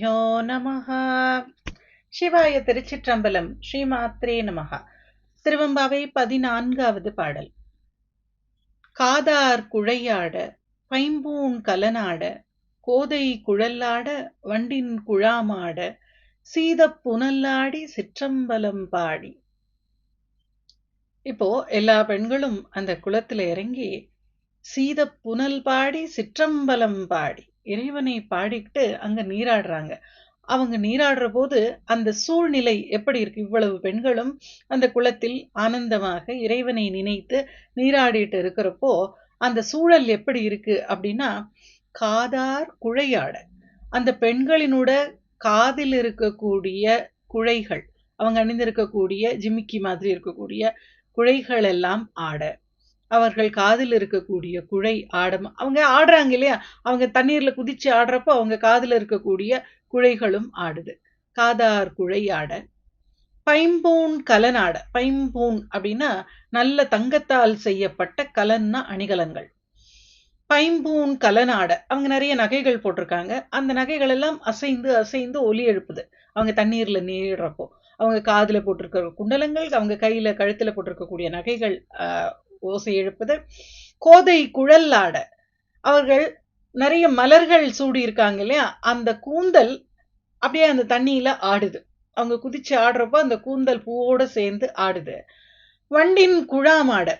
ஓம் ஸ்ரீ சிவாய திருச்சிற்றம்பலம் ஸ்ரீமாத்ரே நமஹ திருவம்பாவை பதினான்காவது பாடல். காதார் குழையாட பைம்பூன் கலனாட கோதை குழல்லாட வண்டின் குழாமாட சீதப் புனல்லாடி சிற்றம்பலம் பாடி. இப்போ எல்லா பெண்களும் அந்த குளத்துல இறங்கி சீதப் புனல் பாடி சிற்றம்பலம் பாடி. இறைவனை பாடிக்கிட்டு அங்க நீராடுறாங்க. அவங்க நீராடுற போது அந்த சூழ்நிலை எப்படி இருக்கு? இவ்வளவு பெண்களும் அந்த குளத்தில் ஆனந்தமாக இறைவனை நினைத்து நீராடிட்டு இருக்கிறப்போ அந்த சூழல் எப்படி இருக்கு அப்படின்னா காதார் குழையாட. அந்த பெண்களினோட காதில் இருக்கக்கூடிய குழைகள் அவங்க அணிந்திருக்கக்கூடிய ஜிமிக்கி மாதிரி இருக்கக்கூடிய குழைகள் எல்லாம் ஆட. அவர்கள் காதில் இருக்கக்கூடிய குழை ஆடம் அவங்க ஆடுறாங்க இல்லையா? அவங்க தண்ணீர்ல குதிச்சு ஆடுறப்போ அவங்க காதில் இருக்கக்கூடிய குழைகளும் ஆடுது. காதார் குழை ஆட. பைம்பூன் கலனாட பைம்பூன் அப்படின்னா நல்ல தங்கத்தால் செய்யப்பட்ட கலன்னா அணிகலன்கள். பைம்பூன் கலனாட அவங்க நிறைய நகைகள் போட்டிருக்காங்க. அந்த நகைகள் எல்லாம் அசைந்து அசைந்து ஒலி எழுப்புது. அவங்க தண்ணீர்ல நீடுறப்போ அவங்க காதில் போட்டிருக்கிற குண்டலங்கள் அவங்க கையில கழுத்துல போட்டிருக்கக்கூடிய நகைகள் ஓசை எழுப்புது. கோதை குழல் ஆட. அவர்கள் நிறைய மலர்கள் சூடி இருக்காங்க இல்லையா? அந்த கூந்தல் அப்படியே அந்த தண்ணியில ஆடுது. அவங்க குதிச்சு ஆடுறப்போ அந்த கூந்தல் பூவோட சேர்ந்து ஆடுது. வண்டின் குழாமாட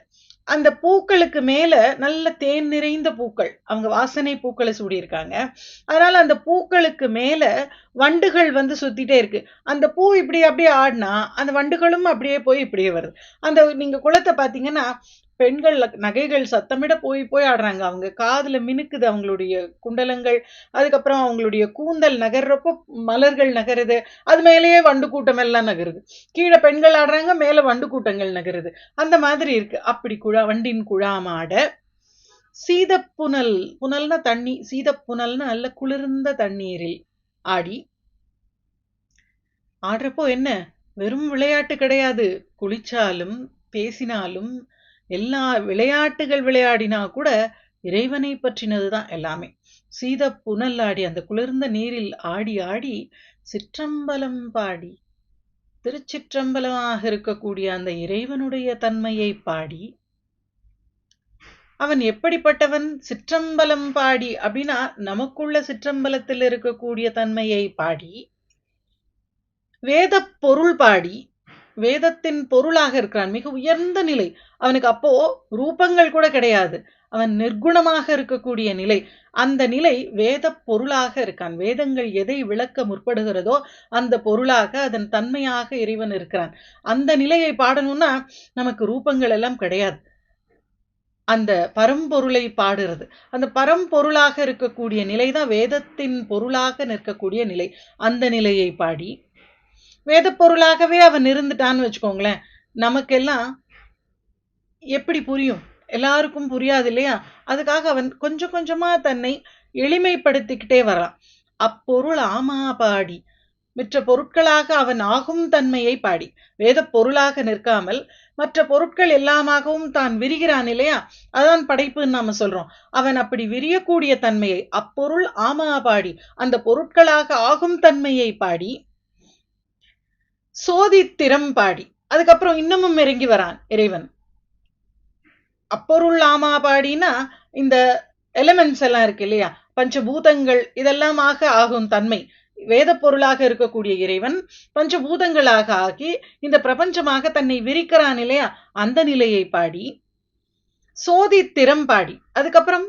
அந்த பூக்களுக்கு மேல நல்ல தேன் நிறைந்த பூக்கள். அவங்க வாசனை பூக்களை சூடியிருக்காங்க. அதனால அந்த பூக்களுக்கு மேல வண்டுகள் வந்து சுத்திட்டே இருக்கு. அந்த பூ இப்படி அப்படியே ஆடினா அந்த வண்டுகளும் அப்படியே போய் இப்படியே வருது. அந்த நீங்க குளத்தை பாத்தீங்கன்னா பெண்கள் நகைகள் சத்தமிட போய் போய் ஆடுறாங்க. அவங்க காதுல மினுக்குது அவங்களுடைய குண்டலங்கள். அதுக்கப்புறம் அவங்களுடைய கூந்தல் நகர்றப்போ மலர்கள் நகருது. அது மேலேயே வண்டு கூட்டம் எல்லாம் நகருது. கீழே பெண்கள் ஆடுறாங்க மேல வண்டு கூட்டங்கள் நகருது. அந்த மாதிரி இருக்கு. அப்படி குழா வண்டின் குழாமாட சீதப்புனல் புனல்னா தண்ணி சீதப்புனல்னா நல்ல குளிர்ந்த தண்ணீரில் ஆடி. ஆடுறப்போ என்ன? வெறும் விளையாட்டு கிடையாது. குளிச்சாலும் பேசினாலும் எல்லா விளையாட்டுகள் விளையாடினா கூட இறைவனை பற்றினதுதான் எல்லாமே. சீத புனல் ஆடி அந்த குளிர்ந்த நீரில் ஆடி ஆடி சிற்றம்பலம் பாடி திருச்சிற்றம்பலமாக இருக்கக்கூடிய அந்த இறைவனுடைய தன்மையை பாடி அவன் எப்படிப்பட்டவன்? சிற்றம்பலம் பாடி. அப்படின்னா நமக்குள்ள சிற்றம்பலத்தில் இருக்கக்கூடிய தன்மையை பாடி வேத பொருள் பாடி வேதத்தின் பொருளாக இருக்கிறான். மிக உயர்ந்த நிலை. அவனுக்கு அப்போ ரூபங்கள் கூட கிடையாது. அவன் நிர்குணமாக இருக்கக்கூடிய நிலை. அந்த நிலை வேத பொருளாக இருக்கான். வேதங்கள் எதை விளக்க முற்படுகிறதோ அந்த பொருளாக அதன் தன்மையாக இறைவன் இருக்கிறான். அந்த நிலையை பாடணும்னா நமக்கு ரூபங்கள் எல்லாம் கிடையாது. அந்த பரம்பொருளை பாடுறது. அந்த பரம்பொருளாக இருக்கக்கூடிய நிலை தான் வேதத்தின் பொருளாக நிற்கக்கூடிய நிலை. அந்த நிலையை பாடி வேத பொருளாகவே அவன் இருந்துட்டான்னு வச்சுக்கோங்களேன் நமக்கெல்லாம் எப்படி புரியும்? எல்லாருக்கும் புரியாது இல்லையா? அதுக்காக அவன் கொஞ்சம் கொஞ்சமா தன்னை எளிமைப்படுத்திக்கிட்டே வரான் அப்பொருள் ஆமா பாடி மற்ற பொருட்களாக அவன் ஆகும் தன்மையை பாடி. வேத பொருளாக நிற்காமல் மற்ற பொருட்கள் எல்லாமாகவும் தான் விரிகிறான் இல்லையா? அதான் படைப்புன்னு நாம சொல்றோம். அவன் அப்படி விரியக்கூடிய தன்மையை அப்பொருள் ஆமா பாடி அந்த பொருட்களாக ஆகும் தன்மையை பாடி சோதித்திரம் பாடி. அதுக்கப்புறம் இன்னமும் இறங்கி வரான் இறைவன். அப்பொருள் ஆமா பாடினா இந்த எலிமெண்ட்ஸ் எல்லாம் இருக்கு இல்லையா? பஞ்சபூதங்கள் இதெல்லாமாக ஆகும் தன்மை. வேத பொருளாக இருக்கக்கூடிய இறைவன் பஞ்சபூதங்களாக ஆகி இந்த பிரபஞ்சமாக தன்னை விரிக்கிறான் இல்லையா? அந்த நிலையை பாடி சோதி திறம் பாடி. அதுக்கப்புறம்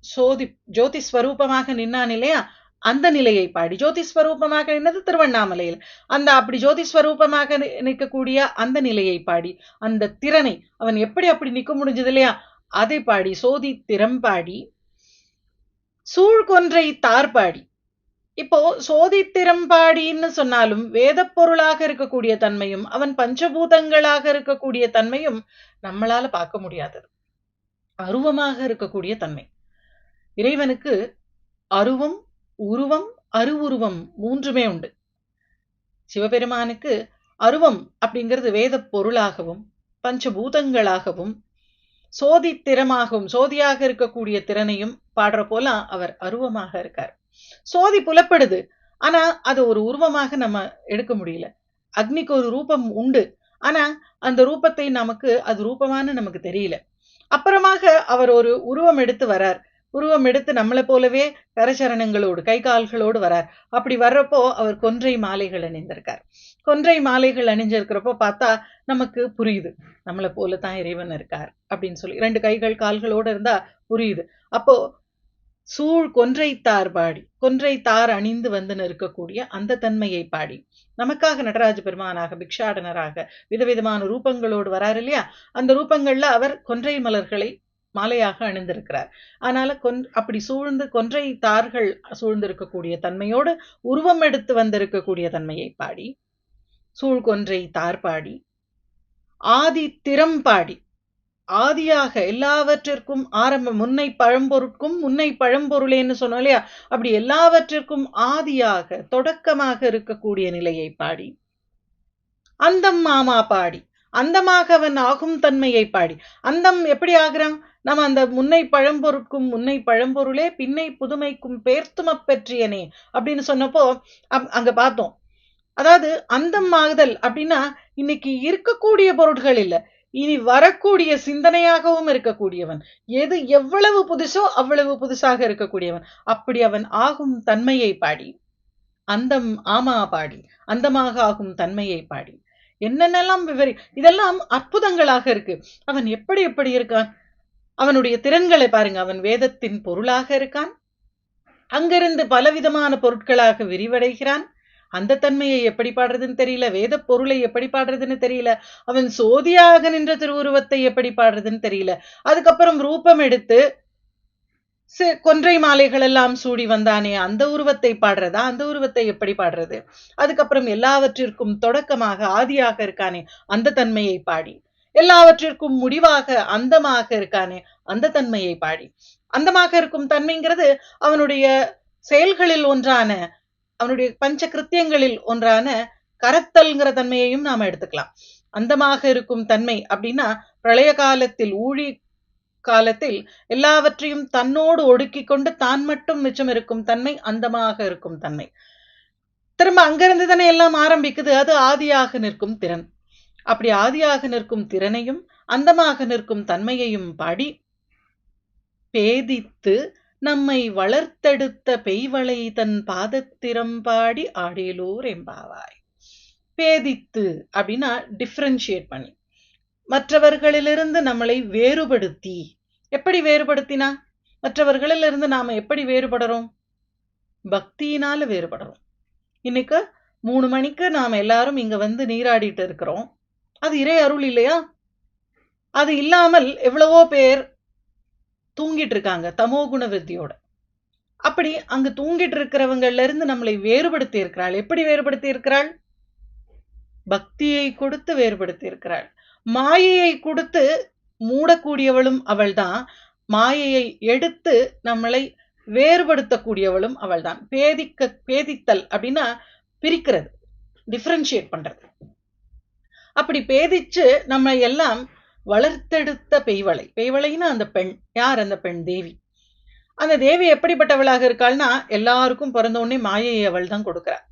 சோதி ஜோதி ஸ்வரூபமாக நின்னான் இல்லையா? அந்த நிலையை பாடி. ஜோதி ஸ்வரூபமாக நின்னது திருவண்ணாமலையில். அந்த அப்படி ஜோதி ஸ்வரூபமாக நிற்கக்கூடிய அந்த நிலையை பாடி. அந்த திறனை அவன் எப்படி அப்படி நிற்க முடிஞ்சது இல்லையா? அதை பாடி சோதி திறம் பாடி சூழ்கொன்றை தார்பாடி இப்போ சோதி திறம்பாடின்னு சொன்னாலும் வேத பொருளாக இருக்கக்கூடிய தன்மையும் அவன் பஞ்சபூதங்களாக இருக்கக்கூடிய தன்மையும் நம்மளால பார்க்க முடியாதது. அருவமாக இருக்கக்கூடிய தன்மை. இறைவனுக்கு அருவம் உருவம் அருவுருவம் மூன்றுமே உண்டு. சிவபெருமானுக்கு அருவம் அப்படிங்கிறது வேத பொருளாகவும் பஞ்சபூதங்களாகவும் சோதி திறமாகவும் சோதியாக இருக்கக்கூடிய திறனையும் பாடுற போல அவர் அருவமாக இருக்கார். சோதி புலப்படுது. ஆனா அது ஒரு உருவமாக நம்ம எடுக்க முடியல. அக்னிக்கு ஒரு ரூபம் உண்டு. ஆனா அந்த ரூபத்தை நமக்கு அது ரூபமானு நமக்கு தெரியல. அப்புறமாக அவர் ஒரு உருவம் எடுத்து வரார். உருவம் எடுத்து நம்மளை போலவே கரச்சரணங்களோடு கை கால்களோடு வரார். அப்படி வர்றப்போ அவர் கொன்றை மாலைகள் அணிந்திருக்கார். கொன்றை மாலைகள் அணிஞ்சிருக்கிறப்போ பார்த்தா நமக்கு புரியுது. நம்மளை போல தான் இறைவன் இருக்கார் அப்படின்னு சொல்லி ரெண்டு கைகள் கால்களோடு இருந்தா புரியுது. அப்போ சூழ் கொன்றை தார் பாடி கொன்றை தார் அணிந்து வந்து நிற்கக்கூடிய அந்த தன்மையை பாடி. நமக்காக நடராஜ பெருமானாக பிக்ஷாடனராக விதவிதமான ரூபங்களோடு வராரு இல்லையா? அந்த ரூபங்கள்ல அவர் கொன்றை மலர்களை மாலையாக அணிந்திருக்கிறார். அதனால கொன் அப்படி சூழ்ந்து கொன்றை தார்கள் சூழ்ந்திருக்கக்கூடிய தன்மையோடு உருவம் எடுத்து வந்திருக்கக்கூடிய தன்மையை பாடி சூழ் கொன்றை தார் பாடி ஆதி திறம் பாடி ஆதியாக எல்லாவற்றிற்கும் ஆரம்பம் முன்னை பழம்பொருட்கும் முன்னை பழம்பொருளேன்னு சொன்னோம் இல்லையா? அப்படி எல்லாவற்றிற்கும் ஆதியாக தொடக்கமாக இருக்கக்கூடிய நிலையை பாடி. அந்தம் மாமா பாடி. அந்தமாக அவன் ஆகும் தன்மையை பாடி. அந்தம் எப்படி ஆகிறான்? நம்ம அந்த முன்னை பழம்பொருட்கும் முன்னை பழம்பொருளே பின்னை புதுமைக்கும் பேர்த்தும பெற்றியனே அப்படின்னு சொன்னப்போ அங்க பார்த்தோம். அதாவது அந்தம் ஆகுதல் அப்படின்னா இன்னைக்கு இருக்கக்கூடிய பொருட்கள் இல்ல. இனி வரக்கூடிய சிந்தனையாகவும் இருக்கக்கூடியவன். எது எவ்வளவு புதுசோ அவ்வளவு புதுசாக இருக்கக்கூடியவன். அப்படி அவன் ஆகும் தன்மையை பாடி. அந்தம் ஆமா பாடி. அந்தமாக ஆகும் தன்மையை பாடி. என்னென்னலாம் விவரி இதெல்லாம் அற்புதங்களாக இருக்கு. அவன் எப்படி எப்படி இருக்கான்? அவனுடைய திறன்களை பாருங்க. அவன் வேதத்தின் பொருளாக இருக்கான். அங்கிருந்து பலவிதமான பொருட்களாக விரிவடைகிறான். அந்த தன்மையை எப்படி பாடுறதுன்னு தெரியல வேத பொருளை எப்படி பாடுறதுன்னு தெரியல அவன் சோதியாக நின்ற திருவுருவத்தை எப்படி பாடுறதுன்னு தெரியல. அதுக்கப்புறம் ரூபம் எடுத்து கொன்றை மாலைகள் எல்லாம் சூடி வந்தானே அந்த உருவத்தை பாடுறதா? அந்த உருவத்தை எப்படி பாடுறது? அதுக்கப்புறம் எல்லாவற்றிற்கும் தொடக்கமாக ஆதியாக இருக்கானே அந்த தன்மையை பாடி. எல்லாவற்றிற்கும் முடிவாக அந்தமாக இருக்கானே அந்த தன்மையை பாடி. அந்தமாக இருக்கும் தன்மைங்கிறது அவனுடைய செயல்களில் ஒன்றான அவனுடைய பஞ்ச கிருத்தியங்களில் ஒன்றான கரத்தல்ங்கிற தன்மையையும் நாம எடுத்துக்கலாம். அந்தமாக இருக்கும் தன்மை அப்படின்னா பிரளய காலத்தில் ஊழி காலத்தில் எல்லாவற்றையும் தன்னோடு ஒடுக்கி கொண்டு தான் மட்டும் மிச்சம் இருக்கும் தன்மை அந்தமாக இருக்கும் தன்மை. திரும்ப அங்கிருந்து தானே எல்லாம் ஆரம்பிக்குது அது ஆதியாக நிற்கும் திறன். அப்படி ஆதியாக நிற்கும் திறனையும் அந்தமாக நிற்கும் தன்மையையும் பாடி பேதித்து நம்மை வளர்த்தெடுத்த பெய்வளை தன் பாதத்திறம்பாடி ஆடேலூர் எம்பாவாய் பேதித்து அப்படின்னா டிஃப்ரென்ஷியேட் பண்ணி. மற்றவர்களிலிருந்து நம்மளை வேறுபடுத்தி. எப்படி வேறுபடுத்தினா? மற்றவர்களிலிருந்து நாம எப்படி வேறுபடுறோம்? பக்தியினால வேறுபடுறோம். இன்னைக்கு மூணு மணிக்கு நாம எல்லாரும் இங்க வந்து நீராடிட்டு இருக்கிறோம். அது இறை அருள் இல்லையா? அது இல்லாமல் எவ்வளவோ பேர் தூங்கிட்டு இருக்காங்க தமோகுண வித்தியோட அப்படி அங்க தூங்கிட்டு இருக்கிறவங்கள்ல இருந்து நம்மளை வேறுபடுத்தி இருக்கிறாள் எப்படி வேறுபடுத்தி இருக்கிறாள் பக்தியை கொடுத்து வேறுபடுத்தி இருக்கிறாள் மாயையை கொடுத்து மூடக்கூடியவளும் அவள்தான். மாயையை எடுத்து நம்மளை வேறுபடுத்தக்கூடியவளும் அவள்தான். பேதிக்க பேதித்தல் அப்படின்னா பிரிக்கிறது டிஃப்ரென்ஷியேட் பண்றது. அப்படி பேதிச்சு நம்ம எல்லாம் வளர்த்தெடுத்த பெய்வளை. பெய்வளைன்னா அந்த பெண். யார் அந்த பெண்? தேவி. அந்த தேவி எப்படிப்பட்டவளாக இருக்காள்னா எல்லாருக்கும் பிறந்த உடனே மாயையை அவள் தான் கொடுக்கிறாள்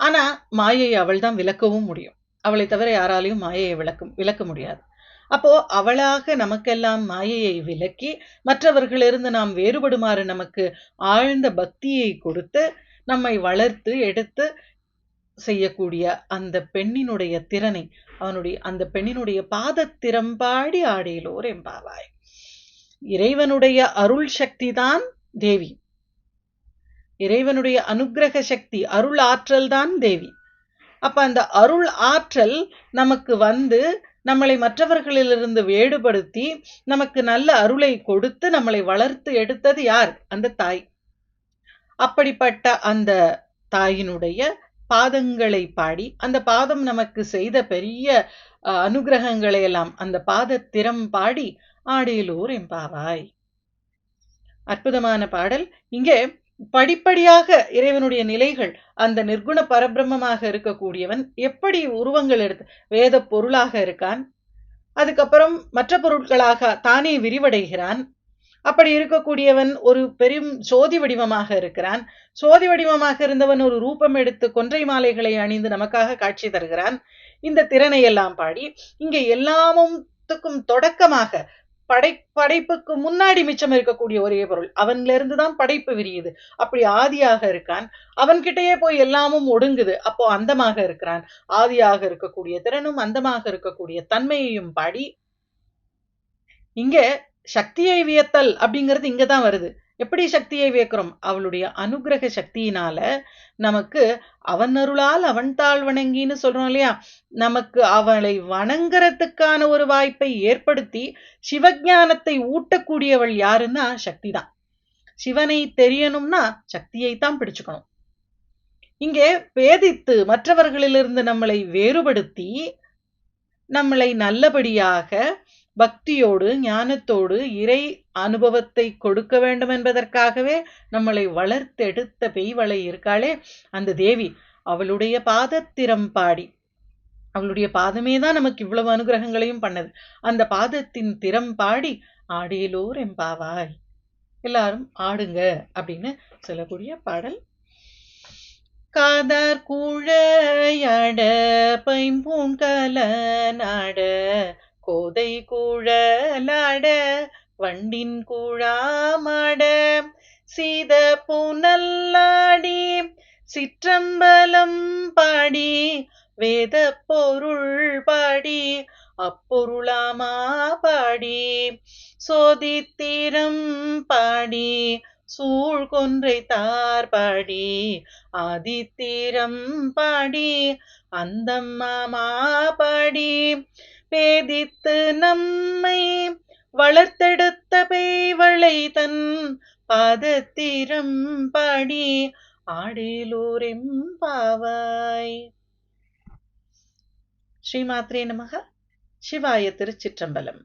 ஆனா மாயையை அவள் தான் விளக்கவும் முடியும். அவளை தவிர யாராலையும் மாயையை விளக்கும் விளக்க முடியாது. அப்போ அவளாக நமக்கெல்லாம் மாயையை விலக்கி மற்றவர்களிருந்து நாம் வேறுபடுமாறு நமக்கு ஆழ்ந்த பக்தியை கொடுத்து நம்மை வளர்த்து எடுத்து செய்யக்கூடிய அந்த பெண்ணினுடைய திறனை அவனுடைய அந்த பெண்ணினுடைய பாதத்திறம்பாடி ஆடையிலோர் எம்பாவாய் இறைவனுடைய அருள் சக்தி தான் தேவி. இறைவனுடைய அனுகிரக சக்தி அருள் ஆற்றல் தான் தேவி. அப்ப அந்த அருள் ஆற்றல் நமக்கு வந்து நம்மளை மற்றவர்களிலிருந்து வேறுபடுத்தி நமக்கு நல்ல அருளை கொடுத்து நம்மளை வளர்த்து எடுத்தது யார்? அந்த தாய். அப்படிப்பட்ட அந்த தாயினுடைய பாதங்களை பாடி அந்த பாதம் நமக்கு செய்த பெரிய அனுகிரகங்களை எல்லாம் அந்த பாதத்திறம் பாடி ஆடியலூர் எம்பாவாய் அற்புதமான பாடல். இங்கே படிப்படியாக இறைவனுடைய நிலைகள் அந்த நிர்குண பரபிரம்மமாக இருக்கக்கூடியவன் எப்படி உருவங்கள் எடுத்து வேத பொருளாக இருக்கான் அதுக்கப்புறம் மற்ற பொருட்களாக தானே விரிவடைகிறான் அப்படி இருக்கக்கூடியவன் ஒரு பெரும் சோதி வடிவமாக இருக்கிறான். சோதி வடிவமாக இருந்தவன் ஒரு ரூபம் எடுத்து கொன்றை மாலைகளை அணிந்து நமக்காக காட்சி தருகிறான். இந்த திறனை எல்லாம் பாடி இங்கே எல்லாமும் தொடக்கமாக படை படைப்புக்கு முன்னாடி மிச்சம் இருக்கக்கூடிய ஒரே பொருள் அவன்ல இருந்துதான் படைப்பு விரியுது. அப்படி ஆதியாக இருக்கான். அவன்கிட்டயே போய் எல்லாமும் ஒடுங்குது. அப்போ அந்தமாக இருக்கிறான். ஆதியாக இருக்கக்கூடிய திறனும் அந்தமாக இருக்கக்கூடிய தன்மையையும் பாடி இங்க சக்தியை வியத்தல் அப்படிங்கிறது இங்கதான் வருது. எப்படி சக்தியை வியக்கிறோம்? அவளுடைய அனுகிரக சக்தியினால நமக்கு அவன் அருளால் அவன் தாழ் வணங்கின்னு சொல்றோம் இல்லையா? நமக்கு அவளை வணங்குறதுக்கான ஒரு வாய்ப்பை ஏற்படுத்தி சிவஞானத்தை ஊட்டக்கூடியவள் யாருன்னா சக்தி தான் சிவனை தெரியணும்னா சக்தியை தான் பிடிச்சுக்கணும். இங்கே பேதித்து மற்றவர்களிலிருந்து நம்மளை வேறுபடுத்தி நம்மளை நல்லபடியாக பக்தியோடு ஞானத்தோடு இறை அனுபவத்தை கொடுக்க வேண்டும் என்பதற்காகவே நம்மளை வளர்த்தெடுத்த பெய்வளை இருக்காளே அந்த தேவி. அவளுடைய பாதத்திரம் பாடி. அவளுடைய பாதமே தான் நமக்கு இவ்வளவு அனுகிரகங்களையும் பண்ணது. அந்த பாதத்தின் திறம் பாடி ஆடியலோர் எம்பாவாய் எல்லாரும் ஆடுங்க அப்படின்னு சொல்லக்கூடிய பாடல். காதார் கூழையாட பைம்பூங்கல நாட கோதை கூழலாட வண்டின் கூழாமாட சீத புனல்லாடி சிற்றம்பலம் பாடி வேத பொருள் பாடி அப்பொருளாமா பாடி சோதித்திரம் பாடி சூழ் கொன்றை தார் பாடி ஆதித்திரம் பாடி அந்தம்மாமா பாடி பேதித்து நம்மை வளர்த்தெடுத்த பேவளை தன் பாதத்திரம் பாடி ஆடேலூரெம் பாவாய் ஸ்ரீமாத்ரே நமக. சிவாய திருச்சிற்றம்பலம்.